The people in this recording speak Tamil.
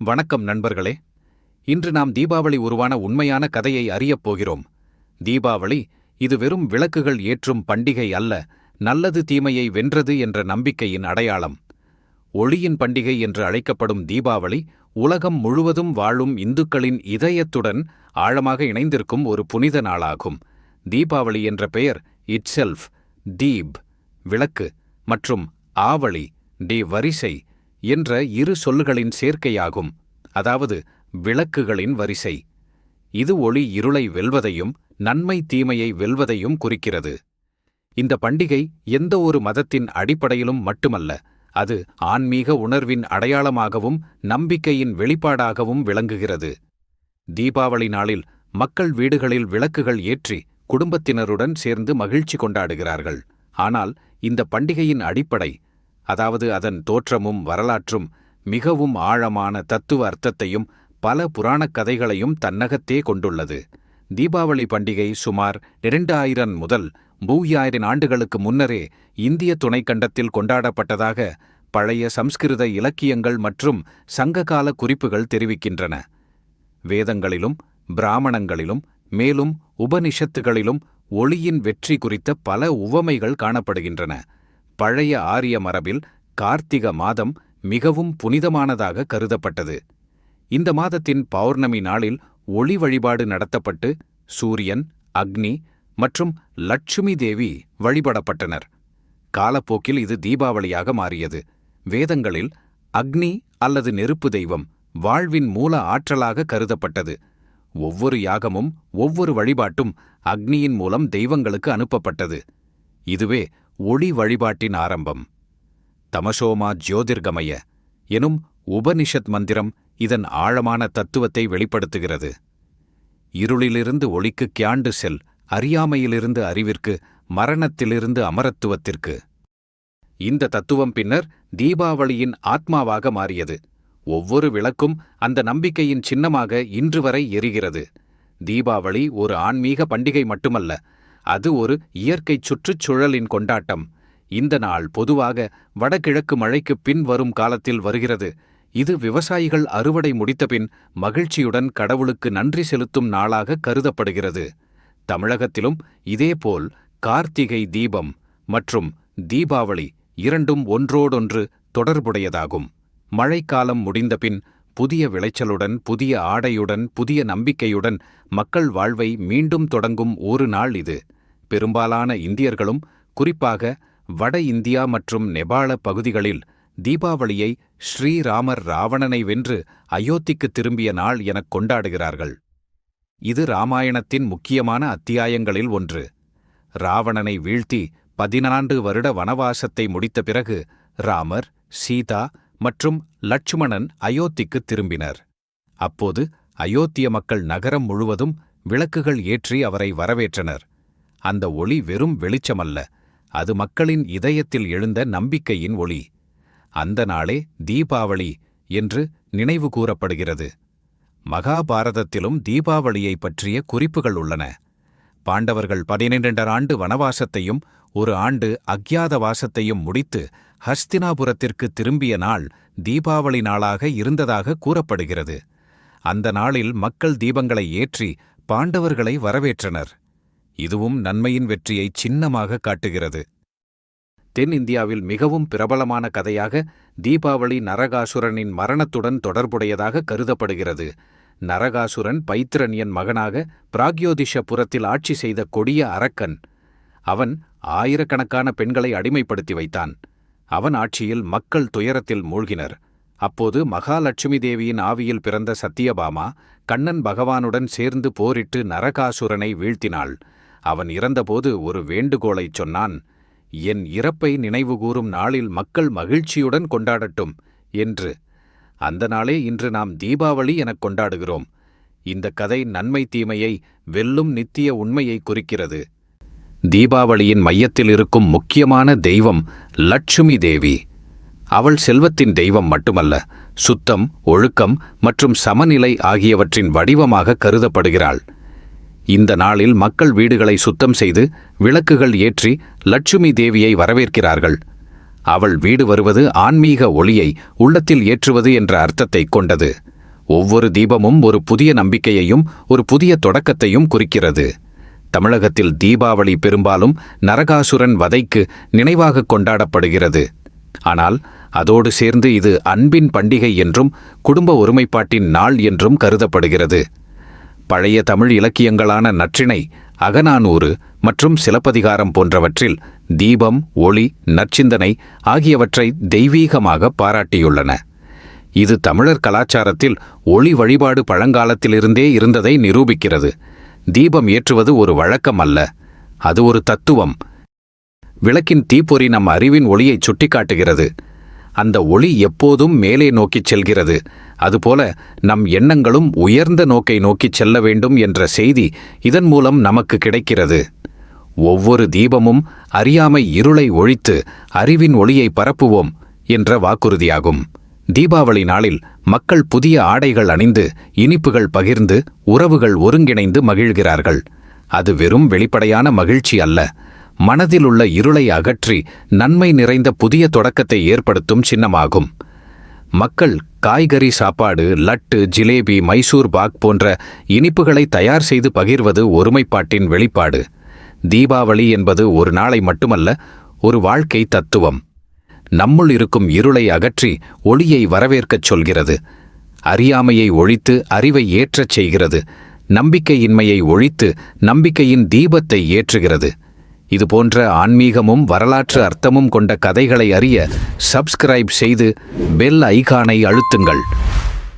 வணக்கம் நண்பர்களே. இன்று நாம் தீபாவளி உருவான உண்மையான கதையை அறியப் போகிறோம். தீபாவளி இது வெறும் விளக்குகள் ஏற்றும் பண்டிகை அல்ல நல்லது தீமையை வென்றது என்ற நம்பிக்கையின் அடையாளம். ஒளியின் பண்டிகை என்று அழைக்கப்படும் தீபாவளி உலகம் முழுவதும் வாழும் இந்துக்களின் இதயத்துடன் ஆழமாக இணைந்திருக்கும் ஒரு புனித நாளாகும். தீபாவளி என்ற பெயர் இட்செல்ஃப் தீப் விளக்கு மற்றும் ஆவளி டி வரிசை என்ற இரு சொல்லுகளின் சேர்க்கையாகும் அதாவது விளக்குகளின் வரிசை. இது ஒளி இருளை வெல்வதையும் நன்மை தீமையை வெல்வதையும் குறிக்கிறது. இந்த பண்டிகை எந்த ஒரு மதத்தின் அடிப்படையிலும் மட்டுமல்ல அது ஆன்மீக உணர்வின் அடையாளமாகவும் நம்பிக்கையின் வெளிப்பாடாகவும் விளங்குகிறது. தீபாவளி நாளில் மக்கள் வீடுகளில் விளக்குகள் ஏற்றி குடும்பத்தினருடன் சேர்ந்து மகிழ்ச்சி கொண்டாடுகிறார்கள். ஆனால் இந்த பண்டிகையின் அடிப்படை அதாவது அதன் தோற்றமும் வரலாற்றும் மிகவும் ஆழமான தத்துவ அர்த்தத்தையும் பல புராணக் கதைகளையும் தன்னகத்தே கொண்டுள்ளது. தீபாவளி பண்டிகை சுமார் இரண்டாயிரம் முதல் மூவாயிரம் ஆண்டுகளுக்கு முன்னரே இந்திய துணைக்கண்டத்தில் கொண்டாடப்பட்டதாக பழைய சம்ஸ்கிருத இலக்கியங்கள் மற்றும் சங்ககால குறிப்புகள் தெரிவிக்கின்றன. வேதங்களிலும் பிராமணங்களிலும் மேலும் உபனிஷத்துகளிலும் ஒளியின் வெற்றி குறித்த பல உவமைகள் காணப்படுகின்றன. பழைய ஆரிய மரபில் கார்த்திக மாதம் மிகவும் புனிதமானதாக கருதப்பட்டது. இந்த மாதத்தின் பௌர்ணமி நாளில் ஒளி வழிபாடு நடத்தப்பட்டு சூரியன் அக்னி மற்றும் லட்சுமி தேவி வழிபடப்பட்டனர். காலப்போக்கில் இது தீபாவளியாக மாறியது. வேதங்களில் அக்னி அல்லது நெருப்பு தெய்வம் வாழ்வின் மூல ஆற்றலாக கருதப்பட்டது. ஒவ்வொரு யாகமும் ஒவ்வொரு வழிபாட்டும் அக்னியின் மூலம் தெய்வங்களுக்கு அனுப்பப்பட்டது. இதுவே ஒளி வழிபாட்டின் ஆரம்பம். தமசோமா ஜோதிர்கமய எனும் உபனிஷத் மந்திரம் இதன் ஆழமான தத்துவத்தை வெளிப்படுத்துகிறது. இருளிலிருந்து ஒளிக்கு கியாண்டு செல் அறியாமையிலிருந்து அறிவிற்கு மரணத்திலிருந்து அமரத்துவத்திற்கு. இந்த தத்துவம் பின்னர் தீபாவளியின் ஆத்மாவாக மாறியது. ஒவ்வொரு விளக்கும் அந்த நம்பிக்கையின் சின்னமாக இன்று வரை எரிகிறது. தீபாவளி ஒரு ஆன்மீக பண்டிகை மட்டுமல்ல அது ஒரு இயற்கை சுற்றுச்சூழலின் கொண்டாட்டம். இந்த நாள் பொதுவாக வடகிழக்கு மழைக்கு பின் வரும் காலத்தில் வருகிறது. இது விவசாயிகள் அறுவடை முடித்தபின் மகிழ்ச்சியுடன் கடவுளுக்கு நன்றி செலுத்தும் நாளாக கருதப்படுகிறது. தமிழகத்திலும் இதேபோல் கார்த்திகை தீபம் மற்றும் தீபாவளி இரண்டும் ஒன்றோடொன்று தொடர்புடையதாகும். மழைக்காலம் முடிந்தபின் புதிய விளைச்சலுடன் புதிய ஆடையுடன் புதிய நம்பிக்கையுடன் மக்கள் வாழ்வை மீண்டும் தொடங்கும் ஒரு நாள் இது. பெரும்பாலான இந்தியர்களும் குறிப்பாக வட இந்தியா மற்றும் நெபாள பகுதிகளில் தீபாவளியை ஸ்ரீராமர் ராவணனை வென்று அயோத்திக்கு திரும்பிய நாள் எனக் கொண்டாடுகிறார்கள். இது ராமாயணத்தின் முக்கியமான அத்தியாயங்களில் ஒன்று. ராவணனை வீழ்த்தி பதினான்கு வருட வனவாசத்தை முடித்த பிறகு ராமர் சீதா மற்றும் லட்சுமணன் அயோத்திக்கு திரும்பினர். அப்போது அயோத்திய மக்கள் நகரம் முழுவதும் விளக்குகள் ஏற்றி அவரை வரவேற்றனர். அந்த ஒளி வெறும் வெளிச்சமல்ல அது மக்களின் இதயத்தில் எழுந்த நம்பிக்கையின் ஒளி. அந்த நாளே தீபாவளி என்று நினைவு கூறப்படுகிறது. மகாபாரதத்திலும் தீபாவளியை பற்றிய குறிப்புகள் உள்ளன. பாண்டவர்கள் பதினிரண்டர் ஆண்டு வனவாசத்தையும் ஒரு ஆண்டு அக்ஞாதவாசத்தையும் முடித்து ஹஸ்தினாபுரத்திற்கு திரும்பிய நாள் தீபாவளி நாளாக இருந்ததாக கூறப்படுகிறது. அந்த நாளில் மக்கள் தீபங்களை ஏற்றி பாண்டவர்களை வரவேற்றனர். இதுவும் நன்மையின் வெற்றியை சின்னமாக காட்டுகிறது. தென்னிந்தியாவில் மிகவும் பிரபலமான கதையாக தீபாவளி நரகாசுரனின் மரணத்துடன் தொடர்புடையதாக கருதப்படுகிறது. நரகாசுரன் பைத்திரனியன் மகனாக பிராக்யோதிஷபுரத்தில் ஆட்சி செய்த கொடிய அரக்கன். அவன் ஆயிரக்கணக்கான பெண்களை அடிமைப்படுத்தி வைத்தான். அவன் ஆட்சியில் மக்கள் துயரத்தில் மூழ்கினர். அப்போது மகாலட்சுமி தேவியின் ஆவியில் பிறந்த சத்தியபாமா கண்ணன் பகவானுடன் சேர்ந்து போரிட்டு நரகாசுரனை வீழ்த்தினாள். அவன் இறந்தபோது ஒரு வேண்டுகோளைச் சொன்னான் என் இறப்பை நினைவுகூரும் நாளில் மக்கள் மகிழ்ச்சியுடன் கொண்டாடட்டும் என்று. அந்த நாளே இன்று நாம் தீபாவளி எனக் கொண்டாடுகிறோம். இந்த கதை நன்மை தீமையை வெல்லும் நித்திய உண்மையை குறிக்கிறது. தீபாவளியின் மையத்தில் இருக்கும் முக்கியமான தெய்வம் லட்சுமி தேவி. அவள் செல்வத்தின் தெய்வம் மட்டுமல்ல சுத்தம் ஒழுக்கம் மற்றும் சமநிலை ஆகியவற்றின் வடிவமாக கருதப்படுகிறாள். இந்த நாளில் மக்கள் வீடுகளை சுத்தம் செய்து விளக்குகள் ஏற்றி லட்சுமி தேவியை வரவேற்கிறார்கள். அவள் வீடு வருவது ஆன்மீக ஒளியை உள்ளத்தில் ஏற்றுவது என்ற அர்த்தத்தை கொண்டது. ஒவ்வொரு தீபமும் ஒரு புதிய நம்பிக்கையையும் ஒரு புதிய தொடக்கத்தையும் குறிக்கிறது. தமிழகத்தில் தீபாவளி பெரும்பாலும் நரகாசுரன் வதைக்கு நினைவாக கொண்டாடப்படுகிறது. ஆனால் அதோடு சேர்ந்து இது அன்பின் பண்டிகை என்றும் குடும்ப ஒருமைப்பாட்டின் நாள் என்றும் கருதப்படுகிறது. பழைய தமிழ் இலக்கியங்களான நற்றிணை அகநானூறு மற்றும் சிலப்பதிகாரம் போன்றவற்றில் தீபம் ஒளி நற்சிந்தனை ஆகியவற்றை தெய்வீகமாக பாராட்டியுள்ளன. இது தமிழர் கலாச்சாரத்தில் ஒளி வழிபாடு பழங்காலத்திலிருந்தே இருந்ததை நிரூபிக்கிறது. தீபம் ஏற்றுவது ஒரு வழக்கம் அல்ல அது ஒரு தத்துவம். விளக்கின் தீப்பொறி நம் அறிவின் ஒளியைச் சுட்டிக்காட்டுகிறது. அந்த ஒளி எப்போதும் மேலே நோக்கிச் செல்கிறது. அதுபோல நம் எண்ணங்களும் உயர்ந்த நோக்கை நோக்கிச் செல்ல வேண்டும் என்ற செய்தி இதன் மூலம் நமக்கு கிடைக்கிறது. ஒவ்வொரு தீபமும் அறியாமை இருளை ஒழித்து அறிவின் ஒளியை பரப்புவோம் என்ற வாக்குறுதியாகும். தீபாவளி நாளில் மக்கள் புதிய ஆடைகள் அணிந்து இனிப்புகள் பகிர்ந்து உறவுகள் ஒருங்கிணைந்து மகிழ்கிறார்கள். அது வெறும் வெளிப்படையான மகிழ்ச்சி அல்ல. மனதிலுள்ள இருளை அகற்றி நன்மை நிறைந்த புதிய தொடக்கத்தை ஏற்படுத்தும் சின்னமாகும். மக்கள் காய்கறி சாப்பாடு லட்டு ஜிலேபி மைசூர் பாக் போன்ற இனிப்புகளை தயார் செய்து பகிர்வது ஒருமைப்பாட்டின் வெளிப்பாடு. தீபாவளி என்பது ஒரு நாளை மட்டுமல்ல ஒரு வாழ்க்கை தத்துவம். நம்முள் இருக்கும் இருளை அகற்றி ஒளியை வரவேற்கச் சொல்கிறது. அறியாமையை ஒழித்து அறிவை ஏற்றச் செய்கிறது. நம்பிக்கையின்மையை ஒழித்து நம்பிக்கையின் தீபத்தை ஏற்றுகிறது. இதுபோன்ற ஆன்மீகமும் வரலாற்று அர்த்தமும் கொண்ட கதைகளை அறிய சப்ஸ்கிரைப் செய்து பெல் ஐகானை அழுத்துங்கள்.